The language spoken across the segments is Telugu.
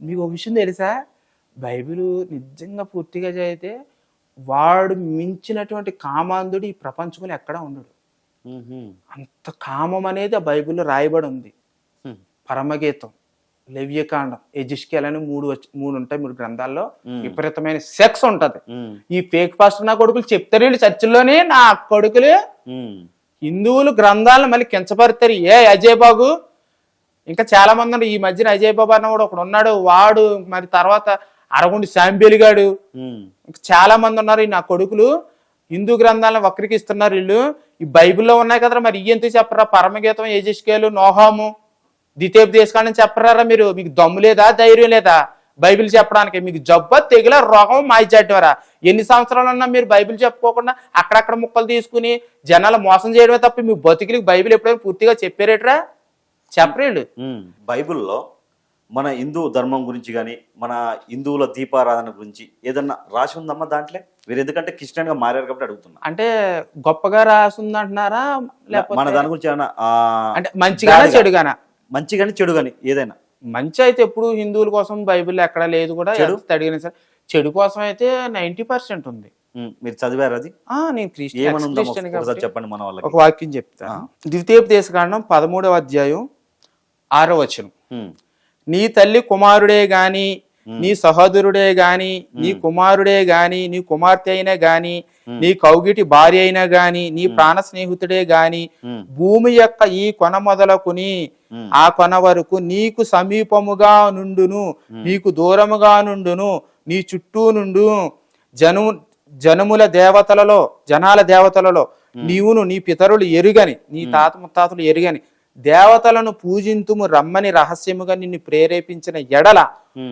మీకు ఒక విషయం తెలుసా బైబిల్ నిజంగా పూర్తిగా చదివితే వాడు మించినటువంటి కామాంధుడు ఈ ప్రపంచంలో ఎక్కడా ఉండడు. అంత కామం అనేది ఆ బైబిల్లో రాయబడి ఉంది. పరమగీతం లవ్యకాండం ఎజిస్కేల్ అని మూడు వచ్చి- మూడు ఉంటాయి మూడు గ్రంథాల్లో. విపరీతమైన సెక్స్ ఉంటది. ఈ ఫేక్ పాస్టర్ నా కొడుకులు చెప్తారు వీళ్ళు చర్చిల్లోనే నా కొడుకులు. హిందువులు గ్రంథాలను మళ్ళీ కించపరుతారు ఏ అజయ్ బాబు ఇంకా చాలా మంది ఉన్నారు. ఈ మధ్యన అజయ్ బాబు అన్న కూడా ఒకడు ఉన్నాడు. వాడు మరి తర్వాత అరగుండి శాంబేలి గాడు. మ్మ్. ఇంకా చాలా మంది ఉన్నారు. ఈ నా కొడుకులు హిందూ గ్రంథాలను వక్రీకిస్తున్నారు వీళ్ళు. ఈ బైబిల్లో ఉన్నాయి కదా మరి. ఇవి ఎందుకు చెప్పరా? పరమగీతం ఏజిస్కేలు నోహాము ద్వితీయోపదేశకాండం చెప్పరారా మీరు? మీకు దమ్ము లేదా ధైర్యం లేదా? బైబిల్ చెప్పడానికి మీకు జబ్బ తెగుల రోగం మాయిచాడవరా ఎన్ని సంవత్సరాలు ఉన్నా మీరు బైబిల్ చెప్పుకోకుండా అక్కడక్కడ ముక్కలు తీసుకుని జనాలు మోసం చేయడమే తప్ప మీ బతుకులకి బైబిల్ ఎప్పుడైనా పూర్తిగా చెప్పారేట్రా? మ్మ్. బైబిల్లో మన హిందూ ధర్మం గురించి కానీ మన హిందువుల దీపారాధన గురించి ఏదన్నా రాసి ఉందమ్మా దాంట్లో? మీరు ఎందుకంటే క్రిస్టియన్గా మారారు కాబట్టి అడుగుతున్నా. అంటే గొప్పగా రాసింది అంటున్నారా మన దాని గురించి ఏమన్నా ఆ, అంటే మంచిగానా. చెడుగానా? మంచి కానీ చెడు కానీ ఏదైనా. మంచి అయితే ఎప్పుడు హిందువుల కోసం బైబిల్ ఎక్కడ లేదు కూడా అడిగినా సరే. చెడు కోసం అయితే నైన్టీ పర్సెంట్ ఉంది. మీరు చదివారు అది? నేను క్రిస్టియన్ ఏమని చెప్పండి మన వాళ్ళకి. ఒక వాక్యం చెప్తా. ద్వితీయోపదేశ కాండం పదమూడవ అధ్యాయం ఆరో వచనం. నీ తల్లి కుమారుడే గాని నీ సహోదరుడే గాని నీ కుమారుడే గాని నీ కుమార్తె అయినా గాని నీ కౌగిటి భార్య అయినా గాని నీ ప్రాణ స్నేహితుడే గాని. భూమి యొక్క ఈ కొన మొదలుకుని. ఆ కొన వరకు నీకు సమీపముగా నుండును నీకు దూరముగా నుండును నీ చుట్టూ నుండు జను జనముల దేవతలలో జనాల దేవతలలో నీవును నీ పితరులు ఎరుగని నీ తాత ముత్తాతలు ఎరుగని దేవతలను పూజింతుము రమ్మని రహస్యముగా నిన్ను ప్రేరేపించిన ఎడల.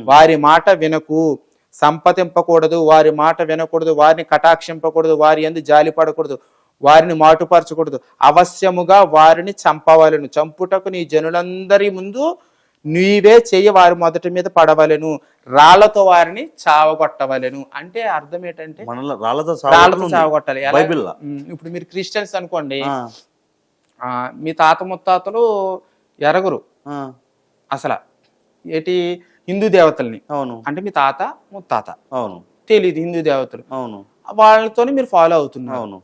వారి మాట వినకు. సంపతింపకూడదు వారి మాట వినకూడదు వారిని కటాక్షింపకూడదు వారి ఎందు జాలి పడకూడదు వారిని మాటుపరచకూడదు. అవశ్యముగా వారిని చంపవలెను. చంపుటకు నీ జనులందరి ముందు నీవే చెయ్యి వారి మొదటి మీద పడవలెను. రాళ్ళతో వారిని చావగొట్టవలెను. అంటే అర్థం ఏంటంటే రాళ్ళతో చావగొట్టాలి. ఇప్పుడు మీరు క్రిస్టియన్స్ అనుకోండి మీ తాత ముత్తాతలు ఎరగురు. అసలు ఏటి హిందూ దేవతల్ని. అవును. అంటే మీ తాత ముత్తాత. అవును. తెలియదు హిందూ దేవతలు. అవును. వాళ్ళతోని మీరు ఫాలో అవుతున్నారు. అవును.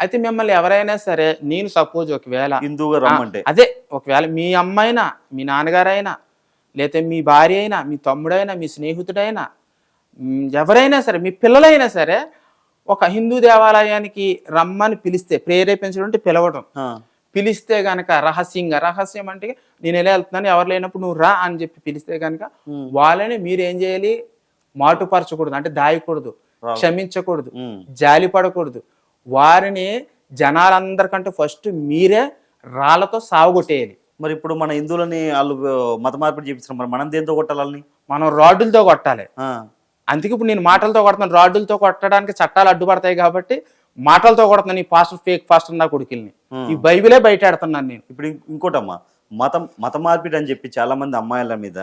అయితే మిమ్మల్ని ఎవరైనా సరే నేను సపోజ్ ఒకవేళ హిందువుగా రమ్మంటే. అదే ఒకవేళ మీ అమ్మైనా మీ నాన్నగారైనా లేకపోతే మీ భార్య అయినా మీ తమ్ముడైనా మీ స్నేహితుడైనా ఎవరైనా సరే మీ పిల్లలైనా సరే ఒక హిందూ దేవాలయానికి రమ్మని పిలిస్తే ప్రేరేపించడం అంటే పిలవడం. పిలిస్తే గనక రహస్యంగా రహస్యం అంటే నేను ఎలా వెళ్తున్నాను ఎవరు లేనప్పుడు నువ్వు రా అని చెప్పి పిలిస్తే గనక వాళ్ళని మీరు ఏం చేయాలి? మాటుపరచకూడదు అంటే దాయకూడదు. క్షమించకూడదు జాలి పడకూడదు. వారిని జనాలందరికంటే ఫస్ట్ మీరే రాళ్ళతో సాగుగొట్టేయాలి. మరి ఇప్పుడు మన హిందువులని వాళ్ళు మత మార్పిడి చేపిస్తున్నారు. మరి మనం దేంతో కొట్టాలి వాళ్ళని? మనం రాడ్డులతో కొట్టాలి. అందుకే ఇప్పుడు నేను మాటలతో కొడుతున్నాను రాడ్డులతో కొట్టడానికి చట్టాలు అడ్డుపడతాయి కాబట్టి మాటలతో కొడుతున్నాను ఈ పాస్టర్ ఫేక్ పాస్టర్ నా కొడుకుల్ని. Hmm. ఈ బైబిలే బయటాడుతున్నాను నేను. ఇప్పుడు ఇంకోటమ్మా మతం మత మార్పిడి అని చెప్పి చాలా మంది అమ్మాయిల మీద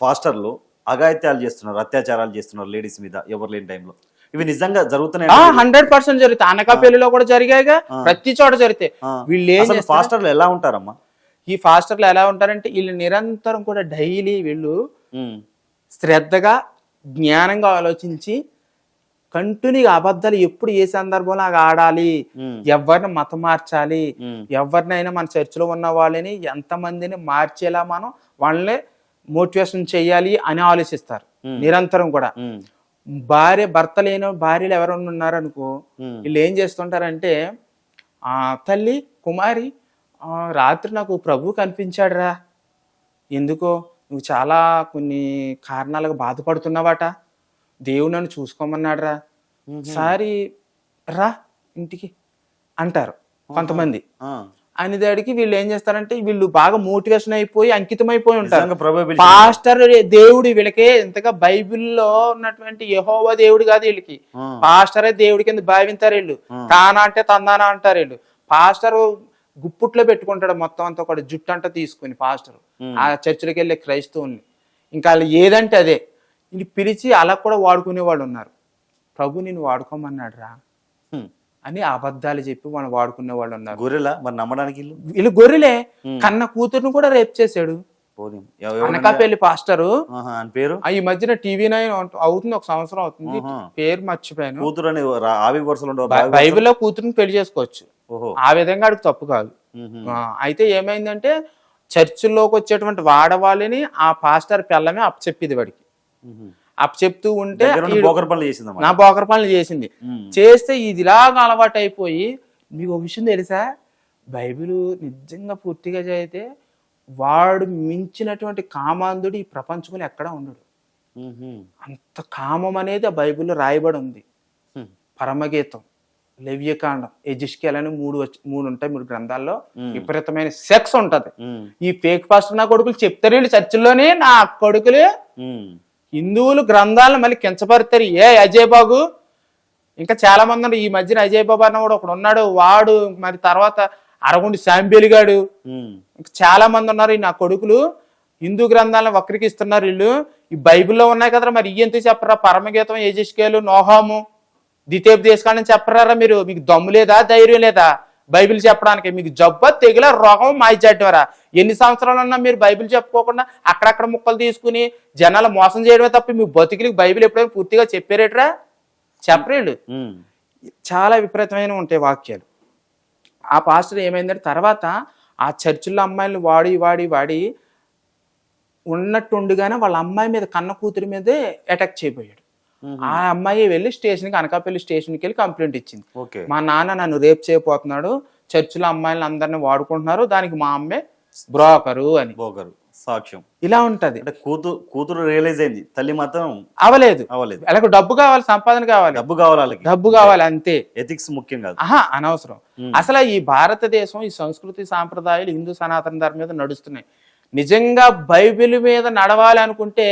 ఫాస్టర్లు అఘాయిత్యాలు చేస్తున్నారు అత్యాచారాలు చేస్తున్నారు లేడీస్ మీద ఎవరు లేని టైంలో. ఇవి నిజంగా జరుగుతున్నాయి? హండ్రెడ్ పర్సెంట్ జరుగుతాయి. అనకాపల్లిలో కూడా జరిగాయిగా ప్రతి చోట జరుగుతాయి. వీళ్ళు ఏం ఫాస్టర్లు ఎలా ఉంటారమ్మా? ఈ ఫాస్టర్లు ఎలా ఉంటారంటే వీళ్ళు నిరంతరం కూడా డైలీ వీళ్ళు ఉమ్, శ్రద్ధగా జ్ఞానంగా ఆలోచించి కంటిన్యూగా అబద్ధాలు ఎప్పుడు ఏ సందర్భంలో ఆడాలి? ఎవరిని మతం మార్చాలి? ఎవరినైనా మన చర్చిలో ఉన్న వాళ్ళని ఎంతమందిని మార్చేలా మనం వాళ్ళని మోటివేషన్ చేయాలి అని ఆలోచిస్తారు. నిరంతరం కూడా. భార్య భర్త లేని భార్యలు ఎవరైనా ఉన్నారనుకో వీళ్ళు ఏం చేస్తుంటారంటే ఆ తల్లి కుమారి ఆ, రాత్రి నాకు ప్రభు కనిపించాడురా. ఎందుకో? నువ్వు చాలా కొన్ని కారణాలకు బాధపడుతున్నావాట. దేవుడు నన్ను చూసుకోమన్నాడురా. ఉమ్, సారి రా ఇంటికి అంటారు కొంతమంది. అని దాడికి వీళ్ళు ఏం చేస్తారంటే వీళ్ళు బాగా మోటివేషన్ అయిపోయి అంకితం అయిపోయి ఉంటారు పాస్టర్ దేవుడు వీళ్ళకే ఇంతగా బైబిల్లో ఉన్నటువంటి యెహోవా దేవుడు కాదు వీళ్ళకి. పాస్టరే దేవుడి కింద భావింతారు వీళ్ళు. తానా అంటే తందానా అంటారు వీళ్ళు. పాస్టర్ గుప్పుట్లో పెట్టుకుంటాడు మొత్తం అంతా కూడా జుట్టు అంతా తీసుకుని పాస్టర్. ఆ చర్చిలోకి వెళ్ళే క్రైస్తవుల్ని. ఇంకా వాళ్ళు ఏదంటే అదే. ఇది పిలిచి అలా కూడా వాడుకునే వాళ్ళు ఉన్నారు. ప్రభు నిన్ను వాడుకోమన్నాడు రా అని అబద్ధాలు చెప్పి వాళ్ళు వాడుకునే వాళ్ళు ఉన్నారు. గొర్రెలా? మరి నమ్మడానికి వీళ్ళు? గొర్రెలే. కన్న కూతురుని కూడా రేప్ చేశాడు? అనకాపల్లి పాస్టరు. పేరు? ఆ ఈ మధ్యన టీవీ నైన్ అవుతుంది ఒక సంవత్సరం అవుతుంది. పేరు మర్చిపోయాను. కూతురు అని ఆవి బైబిల్లో కూతురుని పెళ్ళి చేసుకోవచ్చు. ఆ విధంగా అడిగి తప్పు కాదు. అయితే ఏమైందంటే చర్చిల్లోకి వచ్చేటువంటి వాడవాళ్ళని ఆ పాస్టర్ పిల్లమే అప్పచెప్పింది వాడికి. మ్మ్. అప్పచెప్తూ ఉంటే నా బోకర పనులు చేసింది. చేస్తే ఇది ఇలాగ అలవాటు అయిపోయి మీకు ఒక విషయం తెలుసా బైబిల్ నిజంగా పూర్తిగా చదివితే వాడు మించినటువంటి కామాంధుడు ఈ ప్రపంచంలో ఎక్కడా ఉండడు. అంత కామం అనేది ఆ బైబిల్లో రాయబడి ఉంది. పరమగీతం లవ్యకాండం ఎజిస్కేల్ అని మూడు వచ్చి మూడు ఉంటాయి మూడు గ్రంథాల్లో. విపరీతమైన సెక్స్ ఉంటది. ఈ ఫేక్ పాస్టర్ నా కొడుకులు చెప్తారు వీళ్ళు చర్చిల్లోనే నా కొడుకులు. హిందువులు గ్రంథాలను మళ్ళీ కించపరుతారు. ఏ అజయ్ బాబు? ఇంకా చాలా మంది ఉన్నారు. ఈ మధ్యన అజయ్ బాబు అన్న కూడా ఒకడు ఉన్నాడు. వాడు మరి తర్వాత అరగుండి శాంబేలి గాడు. మ్మ్. ఇంకా చాలా మంది ఉన్నారు. ఈ నా కొడుకులు హిందూ గ్రంథాలను వక్రీకిస్తున్నారు వీళ్ళు. ఈ బైబిల్లో ఉన్నాయి కదరా మరి. ఇవి ఎందుకు చెప్పరా? పరమగీతం ఏజిస్కేలు నోహాము ద్వితీయ దేశకాండం చెప్పరారా మీరు? మీకు దమ్ము లేదా? ధైర్యం లేదా? బైబిల్ చెప్పడానికి మీకు జబ్బ తెగిల రోగం మాయిచేటవరా ఎన్ని సంవత్సరాలు ఉన్నా మీరు బైబిల్ చెప్పుకోకుండా అక్కడక్కడ ముక్కలు తీసుకుని జనాలు మోసం చేయడమే తప్ప మీ బతుకులకి బైబిల్ ఎప్పుడైనా పూర్తిగా చెప్పారేట్రా మ్మ్. చాలా విపరీతమైన ఉంటాయి వాక్యాలు ఆ పాస్టర్ ఏమైందంటే తర్వాత ఆ చర్చిల్లో అమ్మాయిలు వాడి వాడి వాడి ఉన్నట్టుండగానే వాళ్ళ అమ్మాయి మీద కన్న కూతురి మీదే అటాక్ చేయబోయాడు. ఆ అమ్మాయి వెళ్ళి స్టేషన్కి అనకాపల్లి స్టేషన్కి వెళ్ళి కంప్లైంట్ ఇచ్చింది. మా నాన్న నన్ను రేప్ చేయబోతున్నాడు చర్చిలో అమ్మాయిలను అందరిని వాడుకుంటున్నారు దానికి మా అమ్మే బ్రోకరు అని. బోకరు సాక్ష్యం. ఇలా ఉంటది. కూతురు కూతురు రియలైజ్ అయింది తల్లి మాత్రం అవలేదు. అవ్వలేదు వాళ్ళకు డబ్బు కావాలి సంపాదన కావాలి. డబ్బు కావాలి డబ్బు కావాలి అంతే. ఎథిక్స్ ముఖ్యం కాదు. ఆహా అనవసరం. అసలు ఈ భారతదేశం ఈ సంస్కృతి సాంప్రదాయాలు హిందూ సనాతన ధర్మం మీద నడుస్తున్నాయి. నిజంగా బైబిల్ మీద నడవాలి అనుకుంటే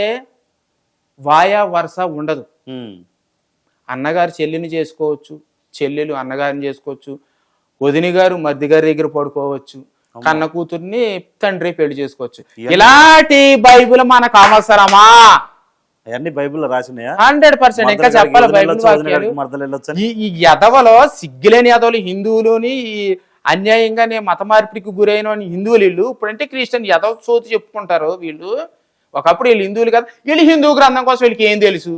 వాయా వరుస ఉండదు. అన్నగారు చెల్లిని చేసుకోవచ్చు చెల్లెలు అన్నగారిని చేసుకోవచ్చు వదిని గారు మద్ది గారి దగ్గర పడుకోవచ్చు కన్న కూతుర్ని తండ్రి పెళ్ళి చేసుకోవచ్చు. ఇలాంటి బైబిల్ మనకు అవసరమా అవన్నీ హండ్రెడ్ పర్సెంట్ ఇంకా చెప్పాలి బైబిల్ ఈ యదవలో సిగ్గులేని యదవులు హిందువులుని ఈ అన్యాయంగానే మత మార్పిడికి గురైన హిందువులు వీళ్ళు. ఇప్పుడంటే క్రిస్టియన్ యదవ సోతి చెప్పుకుంటారు వీళ్ళు. ఒకప్పుడు వీళ్ళు హిందువులు కదా. వీళ్ళు హిందూ గ్రంథం కోసం వీళ్ళకి ఏం తెలుసు?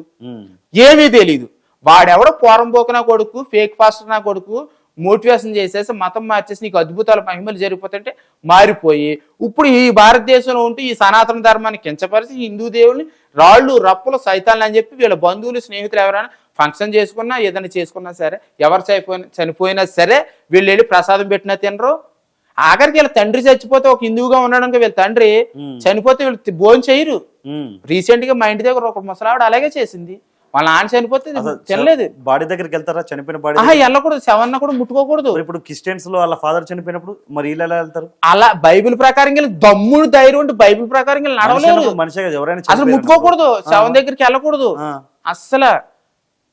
ఏమీ తెలీదు. వాడెవడో పోరం పోకునా కొడుకు ఫేక్ ఫాస్టర్ నా కొడుకు మోటివేషన్ చేసేసి మతం మార్చేసి నీకు అద్భుతాల మహిమలు జరిగిపోతుంటే మారిపోయి ఇప్పుడు ఈ భారతదేశంలో ఉంటూ ఈ సనాతన ధర్మాన్ని కించపరిచి హిందూ దేవుల్ని రాళ్ళు రప్పులు సైతాన్ని అని చెప్పి వీళ్ళ బంధువులు స్నేహితులు ఎవరైనా ఫంక్షన్ చేసుకున్నా ఏదైనా చేసుకున్నా సరే ఎవరు చనిపోయినా చనిపోయినా సరే వీళ్ళు వెళ్ళి ప్రసాదం పెట్టినా తినరు. ఆఖరికి వీళ్ళ తండ్రి చచ్చిపోతే ఒక హిందువుగా ఉండడానికి వీళ్ళ తండ్రి చనిపోతే వీళ్ళు భోజనం చేయరు. రీసెంట్గా మా ఇంటి దగ్గర ఒక ముసలావిడ అలాగే చేసింది. వాళ్ళ నాన్న చనిపోతే తినలేదు. బాడీ దగ్గరికి వెళ్తారా? చనిపోయిన బాడీ వెళ్ళకూడదు. శవన్న కూడా ముట్టుకోకూడదు. ఇప్పుడు క్రిస్టియన్స్లో వాళ్ళ ఫాదర్ చనిపోయినప్పుడు మరి ఎలా వెళ్తారు? అలా బైబిల్ ప్రకారం వెళ్ళి దమ్ముడు ధైర్యం ఉంటే బైబిల్ ప్రకారం వెళ్ళి నడవలేరు. మనిషి ఎవరైనా అసలు ముట్టుకోకూడదు. శవం దగ్గరికి వెళ్ళకూడదు. అస్సలు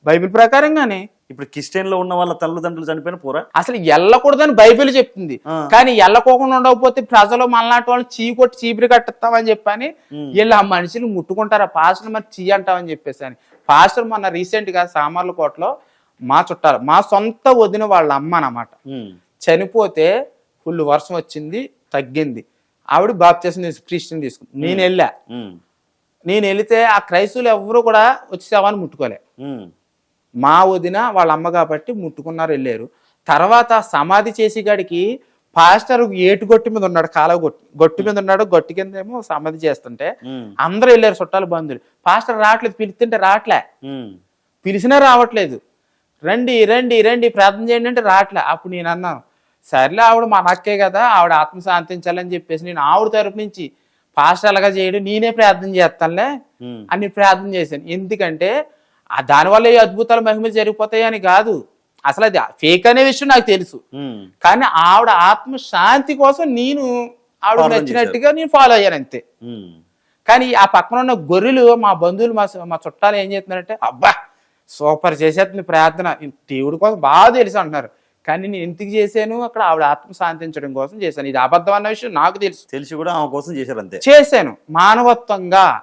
బైబిల్ ప్రకారంగానే ఇప్పుడు క్రిస్టియన్లో ఉన్న వాళ్ళ తల్లిదండ్రులు చనిపోయిన పోరా అసలు వెళ్ళకూడదని బైబిల్ చెప్తుంది ఆ. కానీ వెళ్ళకోకుండా ఉండకపోతే ప్రజలు మనలాంటి వాళ్ళు చీ కొట్టి చీపిరి కట్టిస్తామని చెప్పని. వీళ్ళు ఆ మనుషులు ముట్టుకుంటారా పాస్టర్ మరి చీ అంటామని చెప్పేసి అని పాస్టర్ మొన్న రీసెంట్గా సామర్లకోటలో మా చుట్టాలు మా సొంత వదిన వాళ్ళ అమ్మ అన్నమాట ఉమ్. చనిపోతే ఫుల్ వర్షం వచ్చింది తగ్గింది ఆవిడ బాప్తీసం క్రిస్టియన్ తీసుకుంది నేను వెళ్ళా. నేను వెళితే ఆ క్రైస్తవులు ఎవరు కూడా వచ్చి శవాన్ని ముట్టుకోలే. మా వదిన వాళ్ళ అమ్మ కాబట్టి ముట్టుకున్నారు వెళ్ళారు. తర్వాత సమాధి చేసి గాడికి పాస్టర్ ఏటు గొట్టు మీద ఉన్నాడు కాలువ గొట్టు. గొట్టు మీద ఉన్నాడు గొట్టు కింద ఏమో సమాధి చేస్తుంటే. అందరూ వెళ్ళారు చుట్టాలు బంధువులు. పాస్టర్ రావట్లేదు పిలుస్తుంటే రావట్లే. పిలిచినా రావట్లేదు. రండి రండి రండి ప్రార్థన చేయండి అంటే రావట్లే. అప్పుడు నేను అన్నాను సర్లే ఆవిడ మా నక్కే కదా ఆవిడ ఆత్మ శాంతించాలని చెప్పేసి నేను ఆవిడ తరపు నుంచి పాస్టర్ అలాగా చేయడు నేనే ప్రార్థన చేస్తానులే. అని ప్రార్థన చేశాను. ఎందుకంటే ఆ దానివల్ల ఈ అద్భుతాలు మహిమలు జరిగిపోతాయి అని కాదు. అసలు అది ఫేక్ అనే విషయం నాకు తెలుసు. కానీ ఆవిడ ఆత్మ శాంతి కోసం నేను ఆవిడ నచ్చినట్టుగా నేను ఫాలో అయ్యాను అంతే. కానీ ఆ పక్కన ఉన్న గొర్రెలు మా బంధువులు మా మా చుట్టాలు ఏం చేస్తున్నారంటే అబ్బా సూపర్ చేసేస్తుంది ప్రార్థన. దేవుడి కోసం బాగా తెలుసు అంటున్నారు. కానీ నేను ఎందుకు చేశాను? అక్కడ ఆవిడ ఆత్మ శాంతించడం కోసం చేశాను. ఇది అబద్ధం అన్న విషయం నాకు తెలుసు. తెలిసి కూడా ఆమె కోసం చేశారు అంతే. చేశాను. మానవత్వంగా.